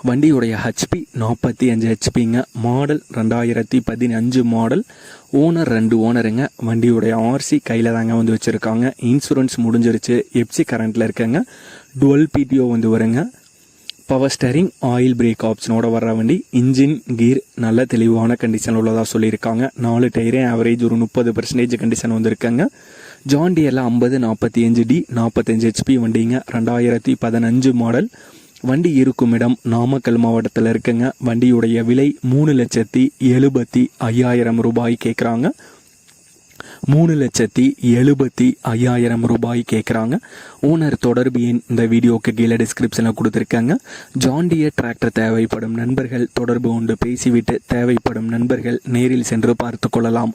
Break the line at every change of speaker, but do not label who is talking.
வண்டியுடைய ஹெச்பி நாற்பத்தி அஞ்சு ஹெச்பிங்க மாடல் ரெண்டாயிரத்தி பதினஞ்சு மாடல் ஓனர் ரெண்டு ஓனருங்க வண்டியுடைய ஆர்சி கையில் தாங்க வந்து வச்சுருக்காங்க. இன்சூரன்ஸ் முடிஞ்சிருச்சு. எப்சி கரண்ட்டில் இருக்கங்க. டுவெல் பிடிஓ வந்து வருங்க. பவர் ஸ்டேரிங் ஆயில் பிரேக் ஆப்ஷனோட வர்ற வண்டி. இன்ஜின் கீர் நல்ல தெளிவான கண்டிஷன் உள்ளதாக சொல்லியிருக்காங்க. நாலு டயரே ஆவரேஜ் ஒரு முப்பது பர்சன்டேஜ் கண்டிஷன் வந்திருக்காங்க ஜாண்டியரில் ஐம்பது நாற்பத்தி அஞ்சு டி நாற்பத்தஞ்சு ஹெச்பி வண்டிங்க. ரெண்டாயிரத்தி பதினஞ்சு மாடல் வண்டி இருக்கும் இடம் நாமக்கல் மாவட்டத்தில் இருக்குங்க. வண்டியுடைய விலை மூணு லட்சத்தி எழுபத்தி ஐயாயிரம் ரூபாய் கேட்குறாங்க மூணு லட்சத்தி எழுபத்தி ஐயாயிரம் ரூபாய் கேட்குறாங்க ஓனர் தொடர்பு எண் இந்த வீடியோக்கு கீழே டிஸ்கிரிப்ஷனில் கொடுத்துருக்காங்க. ஜாண்டியர் டிராக்டர் தேவைப்படும் நண்பர்கள் தொடர்பு கொண்டு பேசிவிட்டு தேவைப்படும் நண்பர்கள் நேரில் சென்று பார்த்து கொள்ளலாம்.